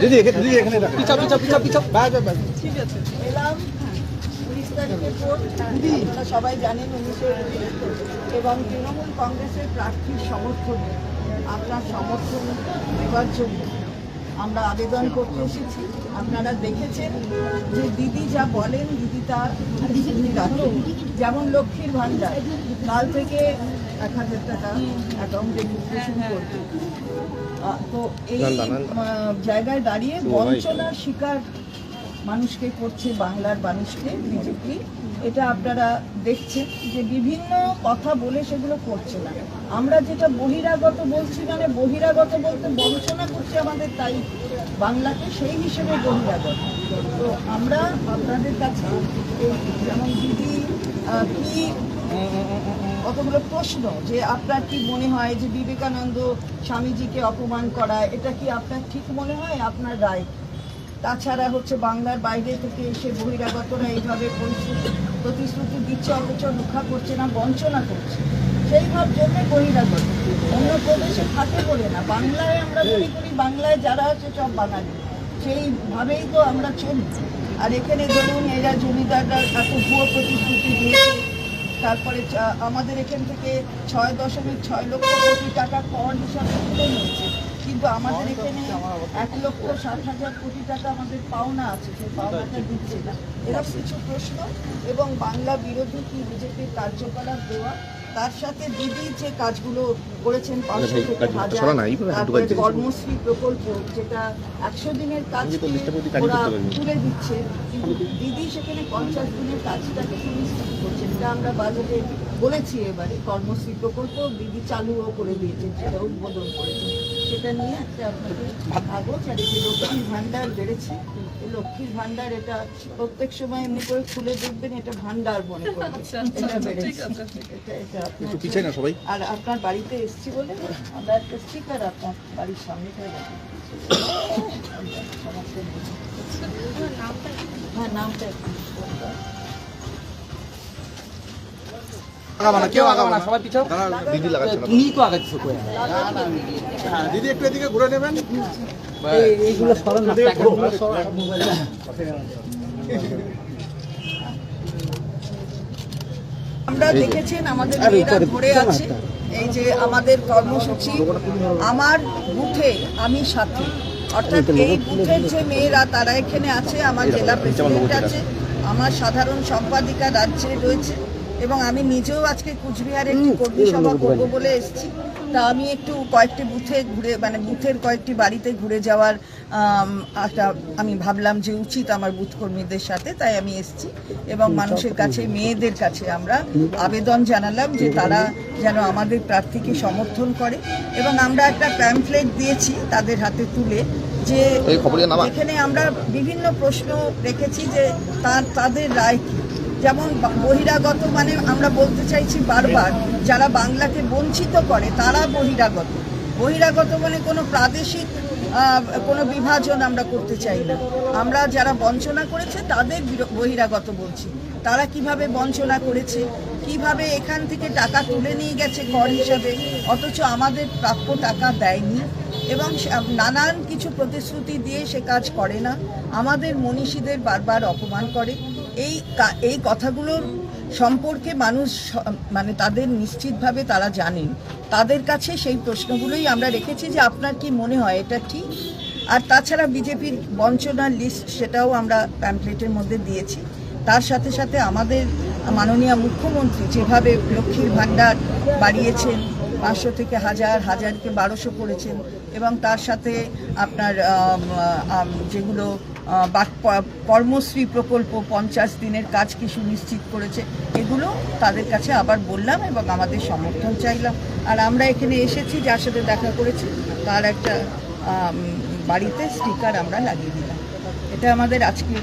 দিদি এখানে দিদি এখানে পিছা পিছা পিছা পিছা বাস বাস এলাম আপনারা সবাই জানেন এবং তৃণমূল কংগ্রেসের প্রার্থীর সমর্থনে। আপনার সমর্থন দেওয়ার জন্য আমরা আবেদন করতে এসেছি। আপনারা দেখেছেন যে দিদি যা বলেন দিদি তা যেমন লক্ষ্মীর ভাণ্ডার কাল থেকে এক হাজার টাকা অ্যাকাউন্টে শুরু করবে তো এই জায়গায় দাঁড়িয়ে বঞ্চনার শিকার মানুষকে করছে বাংলার মানুষকে বিজেপি এটা আপনারা দেখছেন যে বিভিন্ন কথা বলে সেগুলো করছে না। আমরা যেটা বহিরাগত বলছি মানে বহিরাগত বলতে বঞ্চনা করছে আমাদের তাই বাংলাকে সেই হিসেবে বহিরাগত। তো আমরা আপনাদের কাছে যেমন দিদি কি কতগুলো প্রশ্ন যে আপনার কি মনে হয় যে বিবেকানন্দ স্বামীজিকে অপমান করা, এটা কি আপনার ঠিক মনে হয়? আপনার রায়। তাছাড়া হচ্ছে বাংলার বাইরে থেকে এসে বহিরাগতরা এইভাবে প্রতিশ্রুতি দিচ্ছে, অথচ রক্ষা করছে না, বঞ্চনা করছে। সেই ভাব জন্য বহিরাগত। অন্য প্রদেশে থাকে বলে না। বাংলায় আমরা মনে করি, বাংলায় যারা আছে সব বাঙালি। সেইভাবেই তো আমরা চলি। আর এখানে ধরুন এরা জমিদাররা এত ভুয়ো প্রতিশ্রুতি দিয়েছে তারপরে আমাদের এখান থেকে ছয় দশমিক ছয় লক্ষ কোটি টাকা কর হিসাবে তুলে নিয়েছে। কিন্তু আমাদের এখানে এক লক্ষ ষাট হাজার কোটি টাকা আমাদের পাওনা আছে, সেই পাওনাটা দিচ্ছে না। এরকম কিছু প্রশ্ন? এবং বাংলা বিরোধী কি বিজেপির কার্যকলাপ দেওয়া তার সাথে দিদি যে কাজগুলো করেছেন থেকে কর্মশ্রী প্রকল্প যেটা একশো দিনের কাজ ওরা তুলে দিচ্ছে কিন্তু দিদি সেখানে পঞ্চাশ দিনের কাজটাকে সুনিশ্চিত করছে যেটা আমরা বাজেটে বলেছি এবারে কর্মশ্রী প্রকল্প দিদি চালুও করে দিয়েছে সেটা উদ্বোধন করেছে। সেটা নিয়ে একটা আপনাদের কাগজ আর এই লক্ষ্মীর ভাণ্ডার বেড়েছে এই লক্ষ্মীর ভাণ্ডার এটা প্রত্যেক সময় এমনি করে খুলে দেখবেন এটা ভাণ্ডার মনে করবে এটা বেড়েছে। এটা এটা পিছাই না সবাই। আর আপনার বাড়িতে এসছি বলে আমরা একটা স্টিকার আপনার বাড়ির সামনে রাখি। হ্যাঁ নামটা কেউ আগাবা না সবাই পিছাও। দিদি লাগাচ্ছে তুমি তো আগাচ্ছ দিদি একটু এদিকে ঘুরে নেবেন। এইগুলো সরান না আমরা দেখেছেন আমাদের মেয়েরা ধরে আছে। এই যে আমাদের কর্মসূচি আমার বুথে আমি সাথে। অর্থাৎ এই বুথের যে মেয়েরা তারা এখানে আছে আমার জেলা প্রেসিডেন্ট আছে আমার সাধারণ সম্পাদিকা রাজ্যে রয়েছে। এবং আমি নিজেও আজকে কুচবিহারে একটি কর্মী সভা করব বলে এসেছি। তা আমি একটু কয়েকটি বুথে ঘুরে মানে বুথের কয়েকটি বাড়িতে ঘুরে যাওয়ার একটা আমি ভাবলাম যে উচিত আমার বুথ কর্মীদের সাথে তাই আমি এসেছি। এবং মানুষের কাছে মেয়েদের কাছে আমরা আবেদন জানালাম যে তারা যেন আমাদের প্রার্থীকে সমর্থন করে। এবং আমরা একটা প্যাম্পলেট দিয়েছি তাদের হাতে তুলে যে এখানে আমরা বিভিন্ন প্রশ্ন রেখেছি যে তার তাদের রায় কি? যেমন বহিরাগত মানে আমরা বলতে চাইছি বারবার, যারা বাংলাকে বঞ্চিত করে, তারা বহিরাগত। বহিরাগত মানে কোনো প্রাদেশিক কোনো বিভাজন আমরা করতে চাই না। আমরা যারা বঞ্চনা করেছে, তাদের বহিরাগত বলছি। তারা কীভাবে বঞ্চনা করেছে? কীভাবে এখান থেকে টাকা তুলে নিয়ে গেছে কর হিসাবে? অথচ আমাদের প্রাপ্য টাকা দেয়নি। এবং নানান কিছু প্রতিশ্রুতি দিয়ে সে কাজ করে না। আমাদের মনীষীদের বারবার অপমান করে। এই এই কথাগুলোর সম্পর্কে মানুষ মানে তাদের নিশ্চিতভাবে তারা জানেন। তাদের কাছে সেই প্রশ্নগুলোই আমরা রেখেছি যে আপনার কি মনে হয়, এটা ঠিক? আর তাছাড়া বিজেপির বঞ্চনার লিস্ট সেটাও আমরা প্যাম্পলেটের মধ্যে দিয়েছি। তার সাথে সাথে আমাদের মাননীয় মুখ্যমন্ত্রী যেভাবে লক্ষ্মীর ভাণ্ডার বাড়িয়েছেন, পাঁচশো থেকে হাজার, হাজারকে বারোশো করেছেন এবং তার সাথে আপনার যেগুলো বা- কর্মশ্রী প্রকল্প পঞ্চাশ দিনের কাজ কি সুনিশ্চিত করেছে এগুলো তাদের কাছে আবার বললাম এবং আমাদের সমর্থন চাইলাম। আর আমরা এখানে এসেছি যার সাথে দেখা করেছি তার একটা বাড়িতে স্টিকার আমরা লাগিয়ে দিলাম। এটা আমাদের আজকে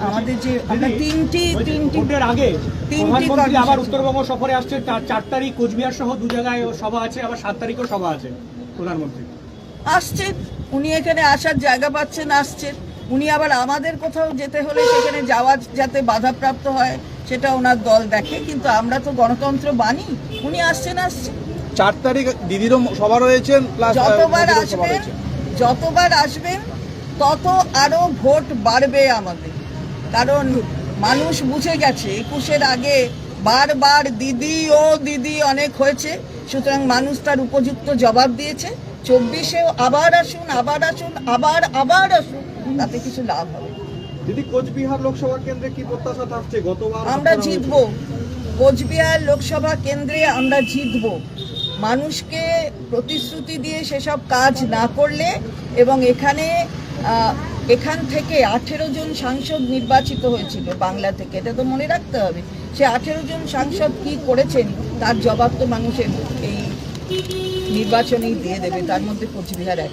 আমাদের যে আমরা তিনটি তিনটি আগে তিনটি প্রধানমন্ত্রী আবার। উত্তরবঙ্গ সফরে আসছে চার তারিখ কোচবিহার সহ দু জায়গায় সভা আছে আবার সাত তারিখও সভা আছে প্রধানমন্ত্রী আসছে উনি এখানে আসার জায়গা পাচ্ছেন আসছেন উনি আবার আমাদের কোথাও যেতে হলে সেখানে যাওয়া যাতে বাধাপ্রাপ্ত হয় সেটা ওনার দল দেখে কিন্তু আমরা তো গণতন্ত্র মানি। উনি আসছেন আসছেন। চার তারিখ দিদিরও সভা রয়েছেন যতবার আসবেন যতবার আসবেন তত আরও ভোট বাড়বে আমাদের। কারণ মানুষ বুঝে গেছে একুশের আগে বারবার দিদি ও দিদি অনেক হয়েছে সুতরাং মানুষ তার উপযুক্ত জবাব দিয়েছে। চব্বিশেও আবার আসুন আবার আসুন আবার আবার আসুন। তাতে কিছু লাভ হবে। দিদি কোচবিহার লোকসভা কেন্দ্রে কি প্রত্যাশা থাকছে? গতবার আমরা জিতবো। কোচবিহার লোকসভা কেন্দ্রে আমরা জিতবো। মানুষকে প্রতিশ্রুতি দিয়ে সেসব কাজ না করলে এবং এখানে এখান থেকে আঠেরো জন সাংসদ নির্বাচিত হয়েছিল বাংলা থেকে। এটা তো মনে রাখতে হবে। সে আঠেরো জন সাংসদ কি করেছেন তার জবাব তো মানুষের এই নির্বাচনেই দিয়ে দেবে। তার মধ্যে কোচবিহার এক।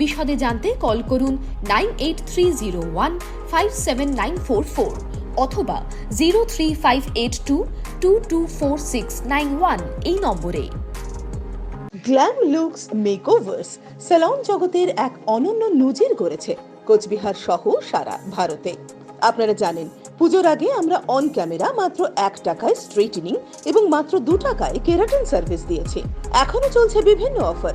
বিশদে জানতে কল করুন nine eight three zero one five seven nine four four অথবা zero three five eight two two two four six nine one এই নম্বরে। গ্ল্যাম লুকস মেকওভার্স স্যালন জগতের এক অনন্য নজির গড়েছে কোচবিহার সহ সারা ভারতে। আপনারা জানেন, পুজোর আগে আমরা অন ক্যামেরা মাত্র এক টাকায় স্ট্রেটেনিং এবং মাত্র দু টাকায় কেরাটিন সার্ভিস দিয়েছি। এখনও চলছে বিভিন্ন অফার।